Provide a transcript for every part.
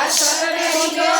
Hasta la próxima.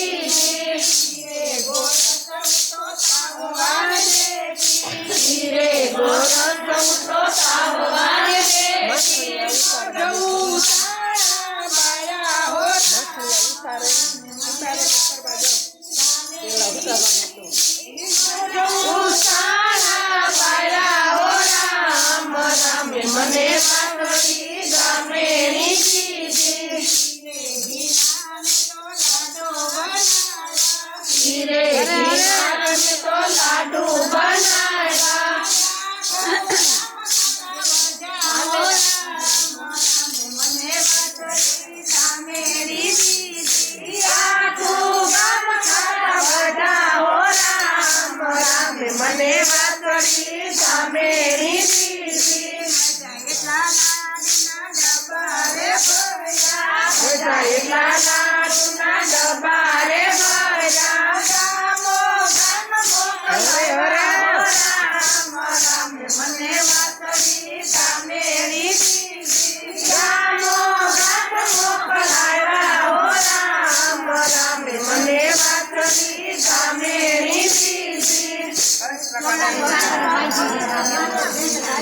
મને વાત કરી સામે રીતિ